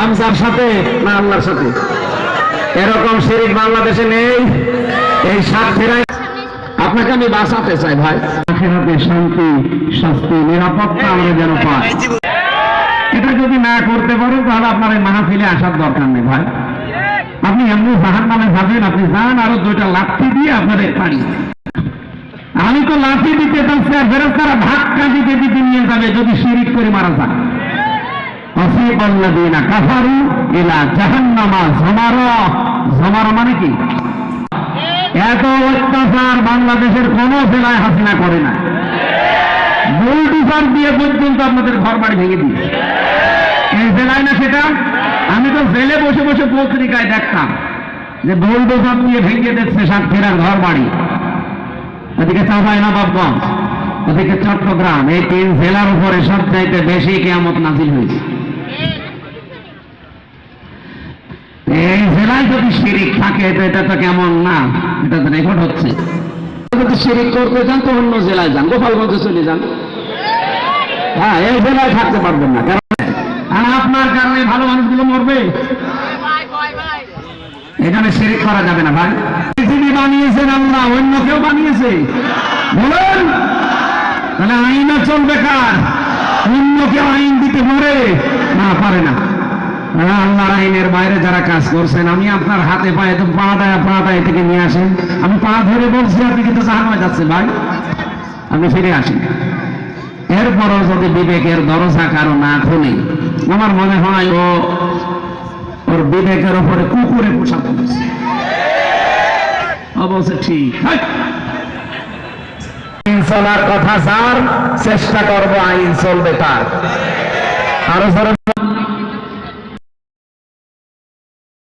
হামসার সাথে না আল্লাহর সাথে? এরকম শিরিক বাংলাদেশে নেই। এই সাক্ষীরাই আপনাকে আমি বাঁচাতে চাই ভাই। আখেরাতে শান্তি, শাস্তি, নিরাপত্তা আমরা যেন পাই। এটা যদি না করতে পারেন তাহলে আপনার এই মাহফিলে আসার দরকার নেই ভাই। আপনি এমনি জাহান নামে যাবেন, আপনি যান, আরও দুইটা লাঠি দিয়ে আপনার পানি আমি তো লাঠি দিতে চাচ্ছি আর ফেরস্তারা ধাক্কা দিতে দিতে নিয়ে যাবে, যদি শিরিক করে মারা যায়। মানে বাংলাদেশের কোন জেলায় হাসিনা করে না। বুলডুজার দিয়ে পর্যন্ত আপনাদের ঘর বাড়ি ভেঙে দিয়েছে। জেলায় না সেটা? আমি তো জেলে বসে বসে পত্রিকায় দেখতাম যে বুলডোজার দিয়ে ভেঙে দিচ্ছে সাতক্ষীরার ঘর বাড়ি ওদিকে চাঁপাই নবাবগঞ্জ ওদিকে চট্টগ্রাম, এই তিন জেলার উপরে সবচাইতে বেশি কেয়ামত নাজিল হয়েছে। এই জেলায় যদি শিরিক থাকে, তো এটা তো কেমন না? এটা তো রেকর্ড হচ্ছে। যদি শিরিক করতে চান তো অন্য জেলায় যান, গোপালগঞ্জে চলে যান। হ্যাঁ এই জেলায় থাকতে পারবেন না, কারণ আর আপনার কারণে ভালো মানুষগুলো মরবে। এখানে শিরিক করা যাবে না, ভাই। পৃথিবী বানিয়েছেন আল্লাহ, অন্য কেউ বানিয়েছে? বলুন। তাহলে আইনও চলবে কার? অন্য কেউ আইন দিতে পারে? না পারে না। আল্লাহর আইনের বাইরে যারা কাজ করছেন, আমি আপনার হাতে পায়ে তো পাটা পাটা থেকে নিয়ে আসেন। আমি পা ধরে বলছি, আপনি কিন্তু ভাই। আপনি ফিরে এরপরও যদি বিবেকের দরজা কারও না খুলে, আমার মনে হয় ও ওর বিবেকের ওপরে কুকুরে পোষা ও বলছে, ঠিক আইন চলার কথা যার, চেষ্টা করব আইন চলবে তার। আরও